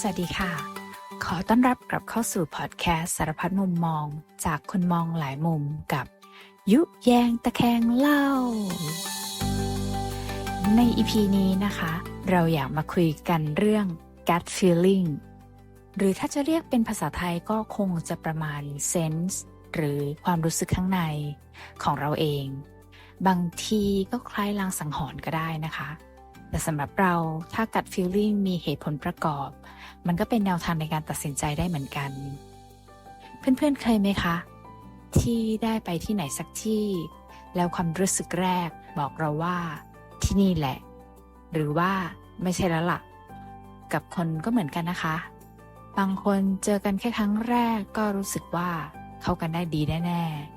สวัสดีค่ะ ขอต้อนรับกลับเข้าสู่พอดแคสต์สารพัดมุมมองจากคนมองหลายมุมกับ ยุแยงตะแคงเล่า ในอีพีนี้นะคะ เราอยากมาคุยกันเรื่อง gut feeling หรือถ้าจะเรียกเป็นภาษาไทยก็คงจะประมาณ sense หรือความรู้สึกข้างในของเราเอง บางทีก็คล้ายลางสังหรณ์ก็ได้นะคะ แต่สำหรับเราถ้า gut feeling มีเหตุผลประกอบ มันก็เป็นแนวทางในการตัดสินใจได้เหมือนกัน เพื่อนๆเคยไหมคะ ที่ได้ไปที่ไหนสักที่ แล้วความรู้สึกแรกบอกเราว่าที่นี่แหละ หรือว่าไม่ใช่แล้วล่ะ กับคนก็เหมือนกันนะคะ บางคนเจอกันแค่ครั้งแรกก็รู้สึกว่าเข้ากันได้ดีแน่ๆ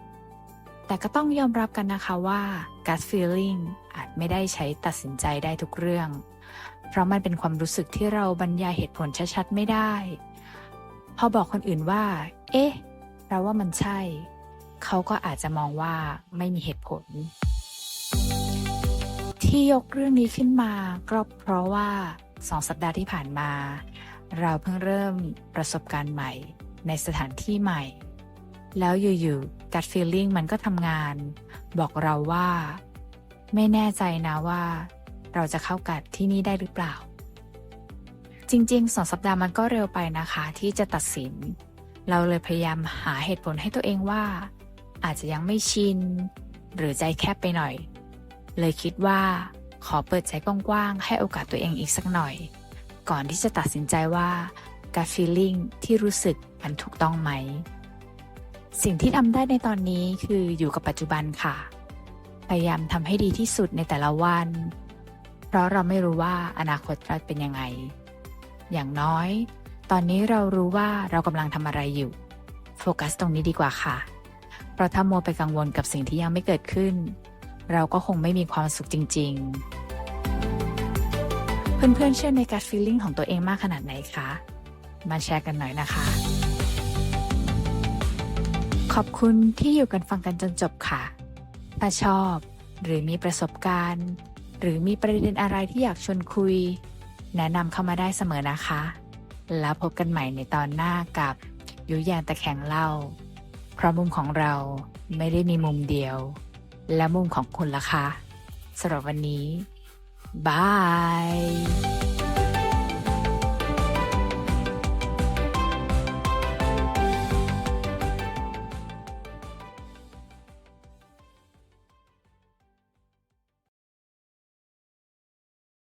แต่ก็ต้องยอมรับกันนะคะว่า gut feeling อาจไม่ได้ใช้ตัดสินใจได้ทุกเรื่อง เพราะมันเป็นความรู้สึกที่เราบรรยายเหตุผลชัดๆไม่ได้ พอบอกคนอื่นว่า เอ๊ะ เราว่ามันใช่ เขาก็อาจจะมองว่าไม่มีเหตุผล ที่ยกเรื่องนี้ขึ้นมาก็เพราะว่าสองสัปดาห์ที่ผ่านมา เราเพิ่งเริ่มประสบการณ์ใหม่ในสถานที่ใหม่ แล้วอยู่ๆ gut feeling มันก็ทำงาน บอกเราว่า ไม่แน่ใจนะว่า เราจะเข้ากัดที่นี่ได้หรือเปล่า จริงๆสองสัปดาห์มันก็เร็วไปนะคะ ที่จะตัดสิน เราเลยพยายามหาเหตุผลให้ตัวเองว่า อาจจะยังไม่ชิน หรือใจแคบไปหน่อย เลยคิดว่าขอเปิดใจกว้างๆ ให้โอกาสตัวเองอีกสักหน่อย ก่อนที่จะตัดสินใจว่า gut feeling ที่รู้สึกมันถูกต้องไหม สิ่งที่ทำได้ในตอนนี้คืออยู่กับปัจจุบันค่ะ พยายามทำให้ดีที่สุดในแต่ละวัน เพราะเราไม่รู้ว่าอนาคตเราเป็นยังไง อย่างน้อย ตอนนี้เรารู้ว่าเรากำลังทำอะไรอยู่ โฟกัสตรงนี้ดีกว่าค่ะ เพราะถ้ามัวไปกังวลกับสิ่งที่ยังไม่เกิดขึ้น เราก็คงไม่มีความสุขจริง ๆ เพื่อนๆเชื่อในการ feeling ของตัวเองมากขนาดไหนคะ มาแชร์กันหน่อยนะคะ อบคุณที่อยู่กันฟังกันจนจบค่ะ ถ้าชอบหรือมีประสบการณ์ หรือมีประเด็นอะไรที่อยากชวนคุย แนะนำเข้ามาได้เสมอนะคะ แล้วพบกันใหม่ในตอนหน้ากับยุยานตะแคงเล่า เพราะมุมของเราไม่ได้มีมุมเดียว และมุมของคุณล่ะคะสำหรับวันนี้บาย